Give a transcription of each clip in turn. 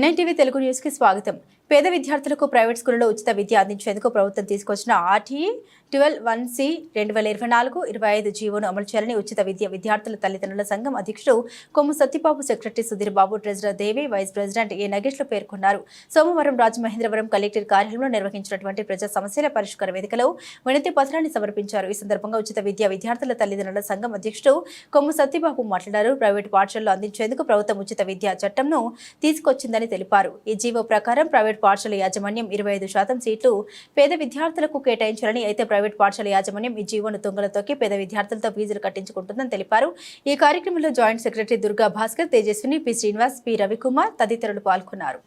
NITV Telugu న్యూస్కి స్వాగతం. పేద విద్యార్థులకు ప్రైవేట్ స్కూళ్ళలో ఉచిత విద్య అందించేందుకు ప్రభుత్వం తీసుకొచ్చిన ఆర్టీఈ ట్వెల్వ్ వన్ సి రెండు వేల ఇరవై నాలుగు ఇరవై ఐదు జీవోను అమలు చేయాలని ఉచిత విద్య విద్యార్థుల తల్లిదండ్రుల సంఘం అధ్యక్షుడు Kommu Satyababu secretary Sudheer Babu treasurer Devi vice president A నగేష్లు పేర్కొన్నారు. సోమవారం రాజమహేంద్రవరం కలెక్టర్ కార్యాలయంలో నిర్వహించినటువంటి ప్రజా సమస్యల పరిష్కార వేదికలో వినతి పత్రాన్ని సమర్పించారు. ఈ సందర్భంగా ఉచిత విద్య విద్యార్థుల తల్లిదండ్రుల సంఘం అధ్యక్షుడు కొమ్ము సత్యబాబు మాట్లాడారు. ప్రైవేట్ పాఠశాలలో అందించేందుకు ప్రభుత్వం ఉచిత విద్యా చట్టంను తీసుకొచ్చిందని తెలిపారు. ఈ జీవో ప్రకారం ప్రైవేట్ పాఠశాల యాజమాన్యం ఇరవై ఐదు శాతం సీట్లు పేద విద్యార్థులకు కేటాయించాలని అయితే ప్రైవేట్ పాఠశాల యాజమాన్యం ఈ జీవోను తుంగలతోకి పేద విద్యార్థులతో ఫీజులు కట్టించుకుంటుందని తెలిపారు. ఈ కార్యక్రమంలో joint secretary Durga Bhaskar Tejaswini P Srinivas P Ravikumar తదితరులు పాల్గొన్నారు.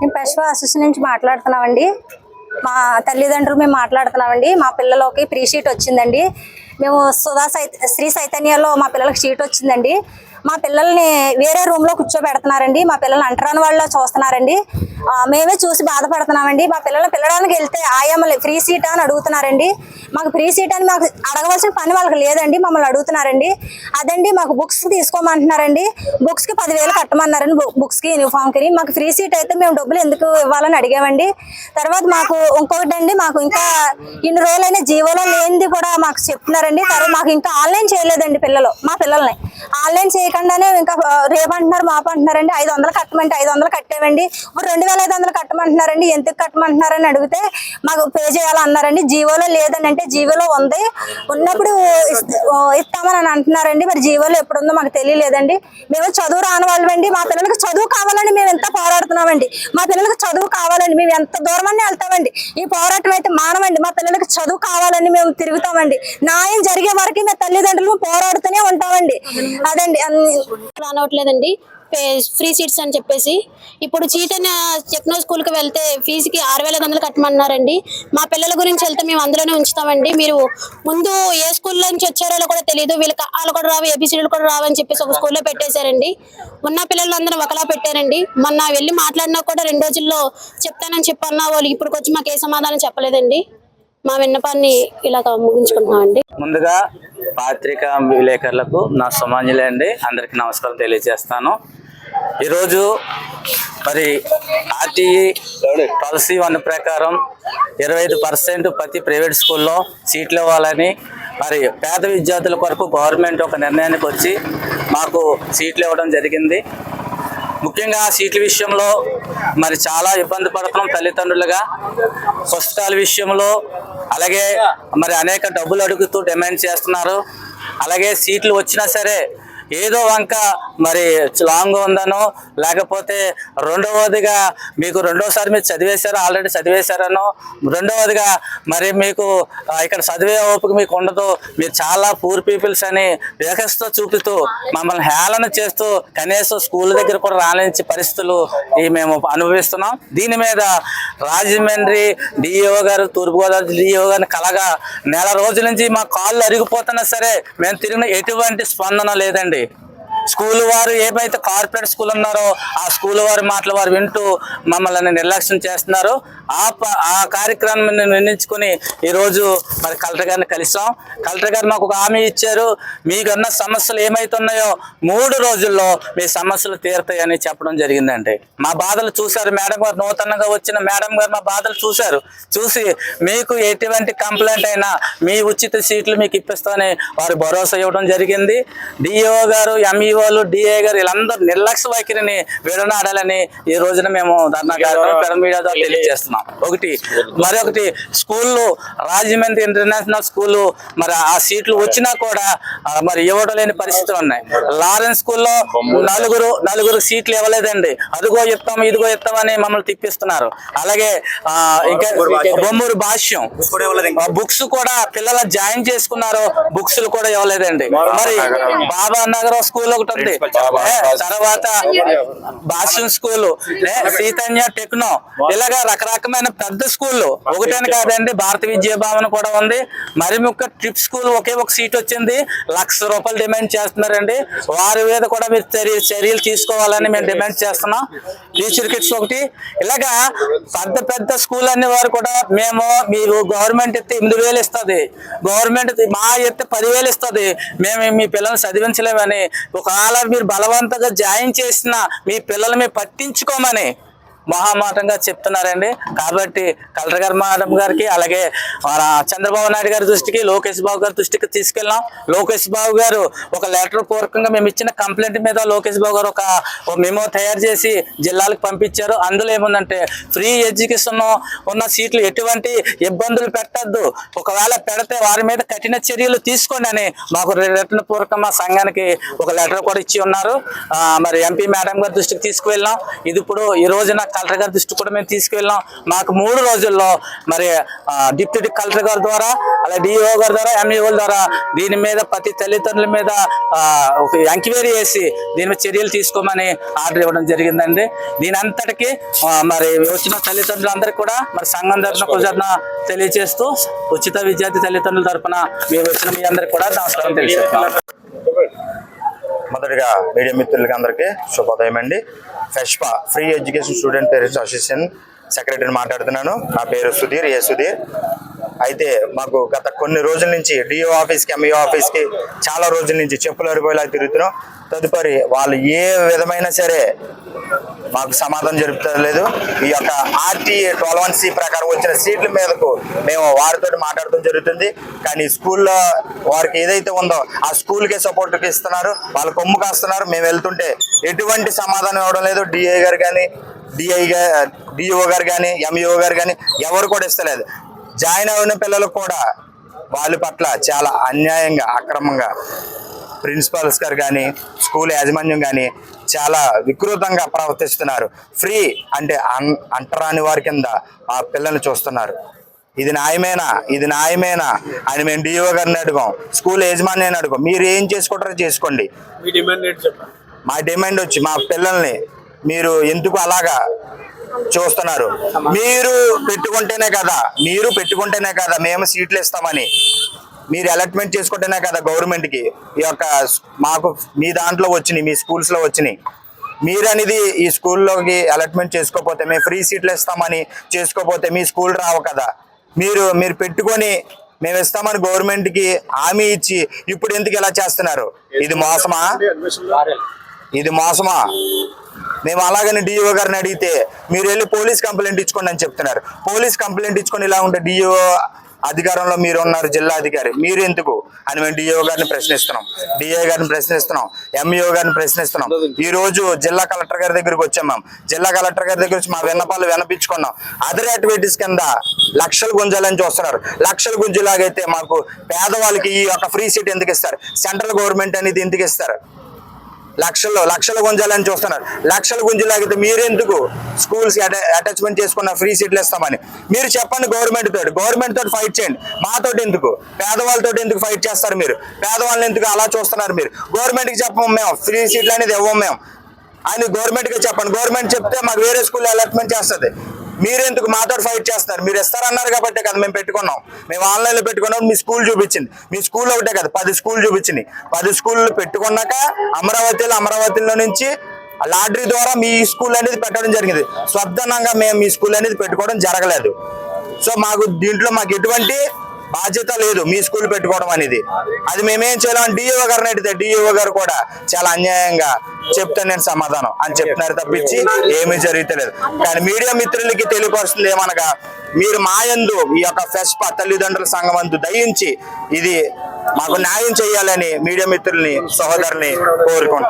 మేము పశువు అసోసియేషన్ నుంచి మాట్లాడుతున్నామండి. మా తల్లిదండ్రులు మేము మాట్లాడుతున్నామండి. మా పిల్లలకి ఫ్రీ షీట్ వచ్చిందండి. మేము సుధా సై శ్రీ చైతన్యలో మా పిల్లలకు షీట్ వచ్చిందండి. మా పిల్లల్ని వేరే రూమ్లో కూర్చోబెడుతున్నారండి. మా పిల్లల్ని అంటరాని వాళ్ళ చూస్తున్నారండి. మేమే చూసి బాధపడుతున్నామండి. మా పిల్లల్ని పిల్లడానికి వెళ్తే ఆయమ్మలు ఫ్రీ సీట్ అని అడుగుతున్నారండి. మాకు ఫ్రీ సీట్ అని మాకు అడగవలసిన పని వాళ్ళకి లేదండి. మమ్మల్ని అడుగుతున్నారండి. అదండి మాకు బుక్స్ తీసుకోమంటున్నారండి. బుక్స్కి పదివేలు కట్టమన్నారండి బు- బుక్స్కి యూనిఫామ్కి. మాకు ఫ్రీ సీట్ అయితే మేము డబ్బులు ఎందుకు ఇవ్వాలని అడిగామండి. తర్వాత మాకు ఇంకొకటి అండి మాకు ఇంకా ఇన్ని రోజులైనా జీవోలో లేనిది కూడా మాకు చెప్తున్నారండి. తర్వాత మాకు ఇంకా ఆన్లైన్ చేయలేదండి పిల్లలు మా పిల్లల్ని. ఆన్లైన్ చేయ చేయకుండానే ఇంకా రేపు అంటున్నారు మాపు అంటున్నారండి. ఐదు వందలు కట్టమంటే ఐదు వందలు కట్టేవండి. ఇప్పుడు రెండు వేల ఐదు వందలు కట్టమంటున్నారండి. ఎందుకు కట్టమంటున్నారని అడిగితే మాకు పే చేయాలన్నారండి. జీవోలో లేదని అంటే జీవోలో ఉంది. ఉన్నప్పుడు ఇస్తామని అంటున్నారండి. మరి జీవోలో ఎప్పుడు ఉందో మాకు తెలియలేదండి. మేము చదువు రాని వాళ్ళమండి మా పిల్లలకి చదువు కావాలని మేము ఎంత పోరాడుతున్నామండి. మా పిల్లలకి చదువు కావాలండి మేము ఎంత దూరమని వెళ్తామండి. ఈ పోరాటం అయితే మానవండి. మా పిల్లలకి చదువు కావాలని మేము తిరుగుతామండి. న్యాయం జరిగే వరకు మేము తల్లిదండ్రులు పోరాడుతూనే ఉంటామండి. అదండి. రానవట్లేదండి ఫ్రీ సీట్స్ అని చెప్పేసి. ఇప్పుడు చీటన్ టెక్నో స్కూల్కి వెళ్తే ఫీజుకి ఆరు వేల వందలు కట్టమన్నారండి. మా పిల్లల గురించి వెళ్తే మేము అందులోనే ఉంచుతామండి. మీరు ముందు ఏ స్కూల్లో నుంచి వచ్చారో కూడా తెలియదు వీళ్ళకి వాళ్ళు కూడా రావు ఏబిసిడీలు కూడా రావని చెప్పేసి ఒక స్కూల్లో పెట్టేశారండి. ఉన్న పిల్లలందరూ ఒకలా పెట్టారండి. మొన్న వెళ్ళి మాట్లాడినా కూడా రెండు రోజుల్లో చెప్తానని చెప్పన్నా వాళ్ళు. ఇప్పుడు వచ్చి మాకు ఏ సమాధానం చెప్పలేదండి. మా విన్నపాన్ని ఇలాగ ముగించుకుంటున్నామండి. ముందుగా పాత్రికా విలేకరులకు నా సుమాంజలి అండి. అందరికీ నమస్కారం తెలియజేస్తాను. ఈరోజు మరి ఆర్టీఈ పాలసీ వన్ ప్రకారం ఇరవై ఐదు పర్సెంట్ ప్రతి ప్రైవేట్ స్కూల్లో సీట్లు ఇవ్వాలని మరి పేద విద్యార్థుల కొరకు గవర్నమెంట్ ఒక నిర్ణయానికి వచ్చి మాకు సీట్లు ఇవ్వడం జరిగింది. ముఖ్యంగా సీట్ల విషయంలో మరి చాలా ఇబ్బంది పడుతున్నాం తల్లిదండ్రులుగా. పుస్తకాల విషయంలో అలాగే మరి అనేక డబ్బులు అడుగుతూ డిమాండ్ చేస్తున్నారు. అలాగే సీట్లు వచ్చినా సరే ఏదో వంక మరి లాంగ్ ఉందనో లేకపోతే రెండవదిగా మీకు రెండోసారి మీరు చదివేశారు ఆల్రెడీ చదివేశారనో రెండవదిగా మరి మీకు ఇక్కడ చదివే ఓపిక మీకు ఉండదు. మీరు చాలా పూర్ పీపుల్స్ అని వేగస్తో చూపుతూ మమ్మల్ని హేళన చేస్తూ కనీసం స్కూల్ దగ్గర కూడా రాణించే పరిస్థితులు ఈ మేము అనుభవిస్తున్నాం. దీని మీద రాజమండ్రి డిఈఓ గారు తూర్పుగోదావరి డిఈఓ గారిని కలగా నెల రోజుల నుంచి మా కాళ్ళు అరిగిపోతున్నా సరే మేము తిరిగిన ఎటువంటి స్పందన లేదండి. స్కూల్ వారు ఏమైతే కార్పొరేట్ స్కూల్ ఉన్నారో ఆ స్కూల్ వారి మాటలు వారు వింటూ మమ్మల్ని నిర్లక్ష్యం చేస్తున్నారు. ఆ ప- ఆ కార్యక్రమాన్ని నిర్ణయించుకుని ఈరోజు మరి కలెక్టర్ గారిని కలిసాం కలెక్టర్ గారు మాకు ఒక హామీ ఇచ్చారు. మీకున్న సమస్యలు ఏమైతున్నాయో మూడు రోజుల్లో మీ సమస్యలు తీరుతాయని చెప్పడం జరిగిందండి. మా బాధలు చూశారు. మేడం గారు నూతనంగా వచ్చిన మేడం గారు మా బాధలు చూశారు. చూసి మీకు ఎటువంటి కంప్లైంట్ అయినా మీ ఉచిత సీట్లు మీకు ఇప్పిస్తామని వారు భరోసా ఇవ్వడం జరిగింది. డిఈఓ గారు ఎంఈఓలు డిఏ గారు వీళ్ళందరూ నిర్లక్ష్య వైఖరిని విడనాడాలని ఈ రోజున మేము ధర్నా కార్యక్రమం మీడియా ద్వారా తెలియజేస్తున్నాం. ఒకటి మరొకటి స్కూళ్ళు రాజమండ్రి ఇంటర్నేషనల్ స్కూల్ మరి ఆ సీట్లు వచ్చినా కూడా మరి ఇవ్వడం లేని పరిస్థితులు ఉన్నాయి. లారెన్స్ స్కూల్లో నలుగురు నలుగురు సీట్లు ఇవ్వలేదండి. అదిగో ఇస్తాం ఇదిగో ఇస్తామని మమ్మల్ని తిప్పిస్తున్నారు. అలాగే ఇంకా బొమ్మూరు భాష్యం. బుక్స్ కూడా పిల్లలు జాయిన్ చేసుకున్నారు బుక్స్ కూడా ఇవ్వలేదండి. మరి బాబా నగరం స్కూల్ ఒకటి ఉంది తర్వాత భాష్యం స్కూల్. చైతన్య టెక్నో. ఇలాగా రకరకమైన పెద్ద స్కూళ్ళు. ఒకటని కాదండి భారత విద్యా భవన్ కూడా ఉంది. మరి ముక్క ట్రిప్ స్కూల్ ఒకే ఒక సీట్ వచ్చింది. లక్ష రూపాయలు డిమాండ్ చేస్తున్నారండి. వారి మీద కూడా మీరు చర్య చర్యలు తీసుకోవాలని మేము డిమాండ్ చేస్తున్నాం. టీచర్ కిట్స్ ఒకటి. ఇలాగా పెద్ద పెద్ద స్కూల్ అనే వారు కూడా మేము మీరు గవర్నమెంట్ ఎత్తే ఎనిమిది వేలు ఇస్తుంది. గవర్నమెంట్ మా ఎత్తే పదివేలు ఇస్తుంది. మేము మీ పిల్లల్ని చదివించలేమని ఒకవేళ మీరు బలవంతంగా జాయిన్ చేసిన మీ పిల్లల్ని మీరు పట్టించుకోమని మహామాటంగా చెప్తున్నారండి. కాబట్టి కలెక్టర్ గారు మేడం గారికి అలాగే మన చంద్రబాబు నాయుడు గారి దృష్టికి లోకేష్ బాబు గారి దృష్టికి తీసుకెళ్ళాం లోకేష్ బాబు గారు ఒక లెటర్ పూర్వకంగా మేము ఇచ్చిన కంప్లైంట్ మీద లోకేష్ బాబు గారు ఒక మెమో తయారు చేసి జిల్లాలకు పంపించారు. అందులో ఏముందంటే ఫ్రీ ఎడ్యుకేషన్ ఉన్న సీట్లు ఎటువంటి ఇబ్బందులు పెట్టద్దు. ఒకవేళ పెడితే వారి మీద కఠిన చర్యలు తీసుకోండి అని మాకు రిటర్న్ పూర్వకం మా సంఘానికి ఒక లెటర్ కూడా ఇచ్చి ఉన్నారు. మరి ఎంపీ మేడం గారి దృష్టికి తీసుకువెళ్ళాం ఇది ఇప్పుడు ఈ రోజున కలెక్టర్ గారి దృష్టికి కూడా మేము తీసుకువెళ్ళాం. మాకు మూడు రోజుల్లో మరి డిప్యూటీ కలెక్టర్ గారి ద్వారా అలా డిఓ గారి ద్వారా ఎంఈఓ ద్వారా దీని మీద ప్రతి తల్లిదండ్రుల మీద ఎంక్వైరీ చేసి దీని మీద చర్యలు తీసుకోమని ఆర్డర్ ఇవ్వడం జరిగిందండి. దీని అంతటికి మరి వచ్చిన తల్లిదండ్రులందరికీ కూడా మరి సంఘం తరఫున కృతజ్ఞత తెలియజేస్తూ ఉచిత విద్యార్థి తల్లిదండ్రుల తరఫున మేము వచ్చిన మీ అందరికి కూడా నమస్కారం తెలియజేస్తున్నాం. మొదటిగా మీడియా మిత్రులకి అందరికీ శుభోదయం అండి. ఫెష్పా free education student parents association సెక్రటరీని మాట్లాడుతున్నాను. నా పేరు సుధీర్ ఏ సుధీర్. అయితే మాకు గత కొన్ని రోజుల నుంచి డిఓ ఆఫీస్కి ఎంఈఓ ఆఫీస్కి చాలా రోజుల నుంచి చెప్పులు అరిపోయేలా తిరుగుతున్నాం. తదుపరి వాళ్ళు ఏ విధమైన సరే మాకు సమాధానం జరుపుతలేదు. ఈ యొక్క ఆర్టీఏ ట్వెల్వ్ వన్ సి ప్రకారం వచ్చిన సీట్ల మీదకు మేము వారితో మాట్లాడటం జరుగుతుంది. కానీ స్కూల్లో వారికి ఏదైతే ఉందో ఆ స్కూల్కే సపోర్ట్ ఇస్తున్నారు. వాళ్ళ కొమ్ము కాస్తున్నారు. మేము వెళ్తుంటే ఎటువంటి సమాధానం ఇవ్వడం లేదు. డిఏ గారు కానీ డిఐ డిఓ గారు కానీ ఎంఈఓ గారు కానీ ఎవరు కూడా ఇస్తలేదు. జాయిన్ అయిన పిల్లలకు కూడా వాళ్ళ పట్ల చాలా అన్యాయంగా అక్రమంగా ప్రిన్సిపాల్స్ గారు కానీ స్కూల్ యాజమాన్యం కానీ చాలా వికృతంగా ప్రవర్తిస్తున్నారు. ఫ్రీ అంటే అన్ అంటరాని వారి కింద ఆ పిల్లల్ని చూస్తున్నారు. ఇది న్యాయమేనా? ఇది న్యాయమేనా? అని మేము డిఓ గారిని అడుగాం. స్కూల్ యాజమాన్యాన్ని అడుగాం. మీరు ఏం చేసుకుంటారో చేసుకోండి. మా డిమాండ్ వచ్చి మా పిల్లల్ని మీరు ఎందుకు అలాగా చూస్తున్నారు? మీరు పెట్టుకుంటేనే కదా మీరు పెట్టుకుంటేనే కదా మేము సీట్లు ఇస్తామని. మీరు అలాట్మెంట్ చేసుకుంటేనే కదా గవర్నమెంట్కి. ఈ యొక్క మాకు మీ దాంట్లో వచ్చినాయి మీ స్కూల్స్లో వచ్చినాయి. మీరనేది ఈ స్కూల్లోకి అలాట్మెంట్ చేసుకోకపోతే మేము ఫ్రీ సీట్లు ఇస్తామని చేసుకోపోతే మీ స్కూల్ రావు కదా. మీరు మీరు పెట్టుకొని మేము ఇస్తామని గవర్నమెంట్కి హామీ ఇచ్చి ఇప్పుడు ఎందుకు ఇలా చేస్తున్నారు? ఇది మోసమా? ఇది మోసమా? మేము అలాగని డిఓ గారిని అడిగితే మీరు వెళ్ళి పోలీస్ కంప్లైంట్ ఇచ్చుకోండి అని చెప్తున్నారు. పోలీస్ కంప్లైంట్ ఇచ్చుకొని ఇలా ఉంటే డిఓ అధికారంలో మీరు ఉన్నారు జిల్లా అధికారి. మీరు ఎందుకు అని మేము డిఓ గారిని ప్రశ్నిస్తున్నాం. డిఏ గారిని ప్రశ్నిస్తున్నాం. ఎంఈఓ గారిని ప్రశ్నిస్తున్నాం. ఈ రోజు జిల్లా కలెక్టర్ గారి దగ్గరికి వచ్చాం మేము. జిల్లా కలెక్టర్ గారి దగ్గర మా విన్నపాలు వినపించుకున్నాం. అదర్ యాక్టివిటీస్ కింద లక్షలు గుంజాలని చూస్తున్నారు. లక్షలు గుంజులాగైతే మాకు పేదవాళ్ళకి ఈ యొక్క ఫ్రీ సీట్ ఎందుకు ఇస్తారు? సెంట్రల్ గవర్నమెంట్ అనేది ఎందుకు ఇస్తారు? లక్షల్లో లక్షల గుంజాలని చూస్తున్నారు. లక్షల గుంజలాగితే మీరెందుకు స్కూల్స్ అటాచ్మెంట్ చేసుకున్న ఫ్రీ సీట్లు ఇస్తామని? మీరు చెప్పండి గవర్నమెంట్ తోటి. గవర్నమెంట్ తోటి ఫైట్ చేయండి. మాతో ఎందుకు? పేదవాళ్ళతో ఎందుకు ఫైట్ చేస్తారు మీరు? పేదవాళ్ళని ఎందుకు అలా చూస్తున్నారు మీరు? గవర్నమెంట్కి చెప్పము మేము. ఫ్రీ సీట్లు అనేది ఇవ్వము మేము. అని గవర్నమెంట్కి చెప్పండి. గవర్నమెంట్ చెప్తే మాకు వేరే స్కూల్ అలాట్మెంట్ చేస్తుంది. మీరెందుకు మాతో ఫైట్ చేస్తున్నారు? మీరు ఇస్తారన్నారు కాబట్టి కదా మేము పెట్టుకున్నాం. మేము ఆన్లైన్లో పెట్టుకున్నాం మీ స్కూల్ చూపించింది. మీ స్కూల్ ఒకటే కదా పది స్కూల్ చూపించింది పది స్కూళ్ళు పెట్టుకున్నాక అమరావతిలో అమరావతిలో నుంచి లాటరీ ద్వారా మీ స్కూల్ అనేది పెట్టడం జరిగింది. స్వచ్ఛందంగా మేము మీ స్కూల్ అనేది పెట్టుకోవడం జరగలేదు. సో మాకు దీంట్లో మాకు ఎటువంటి బాధ్యత లేదు మీ స్కూల్ పెట్టుకోవడం అనేది. అది మేమేం చేయాలని డిఓ గారిని అడిగితే డిఓ గారు కూడా చాలా అన్యాయంగా చెప్తాను నేను సమాధానం అని చెప్తున్నారు తప్పించి ఏమీ జరుగుతలేదు. కానీ మీడియా మిత్రులకి తెలియపరుస్తుంది ఏమనగా మీరు మాయందు ఈ యొక్క ఫెస్ప తల్లిదండ్రుల సంఘం అందు దయించి ఇది మాకు న్యాయం చేయాలని మీడియా మిత్రుల్ని సహోదరుని కోరుకుంటున్నాను